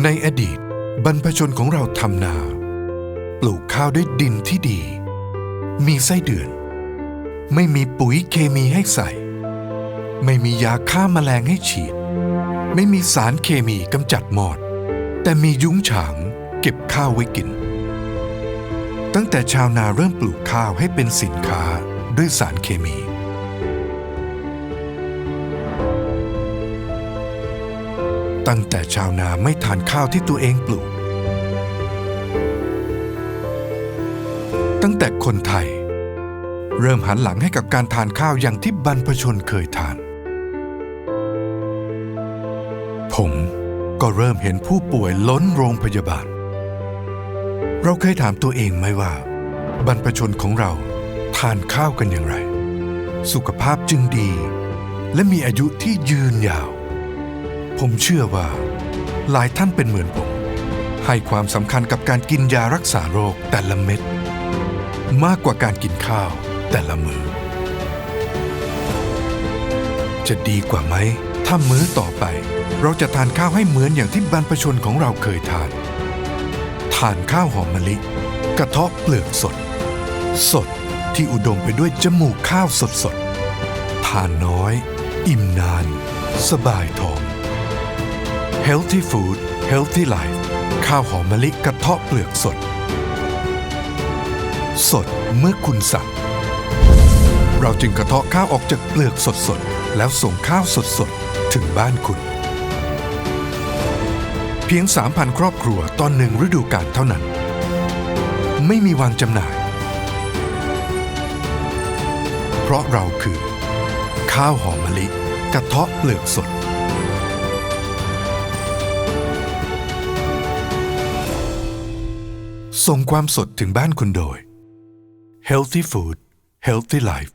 ในอดีตบรรพชนของเราทำนา ปลูกข้าวด้วยดินที่ดี มีไส้เดือน ไม่มีปุ๋ยเคมีให้ใส่ ไม่มียาฆ่าแมลงให้ฉีด ไม่มีสารเคมีกำจัดมอด แต่มียุ้งฉางเก็บข้าวไว้กิน ตั้งแต่ชาวนาเริ่มปลูกข้าวให้เป็นสินค้าด้วยสารเคมี ตั้งแต่ชาวนาไม่ทานข้าวที่ตัวเองปลูก ตั้งแต่คนไทย เริ่มหันหลังให้กับการทานข้าวอย่างที่บรรพชนเคยทาน ผมก็เริ่มเห็นผู้ป่วยล้นโรงพยาบาล เราเคยถามตัวเองไหมว่า บรรพชนของเราทานข้าวกันอย่างไร สุขภาพจึงดี และมีอายุที่ยืนยาว ผมเชื่อว่า หลายท่านเป็นเหมือนผม ให้ความสำคัญกับการกินยารักษาโรคแต่ละเม็ด มากกว่าการกินข้าวแต่ละมือจะดีกว่าไหม ถ้ามื้อต่อไป เราจะทานข้าวให้เหมือนอย่างที่บรรพชนของเราเคยทาน ทานข้าวหอมมะลิ กระเทาะเปลือกสด สดที่อุดมไปด้วยจมูกข้าวสดสดๆทานน้อย อิ่มนาน สบายท้อง Healthy Food Healthy Life ข้าวหอมมะลิกระเทาะเปลือกสด สดเมื่อคุณสั่งเราจึงกระเทาะข้าวออกจากเปลือกสดๆ แล้วส่งข้าวสดๆ ถึงบ้านคุณ เพียง 3,000 ครอบครัวตอนหนึ่งฤดูกาลเท่านั้น ไม่มีวางจำหน่าย เพราะเราคือ ข้าวหอมมะลิกระเทาะเปลือกสด ส่งความสดถึงบ้านคุณโดย Healthy Food Healthy Life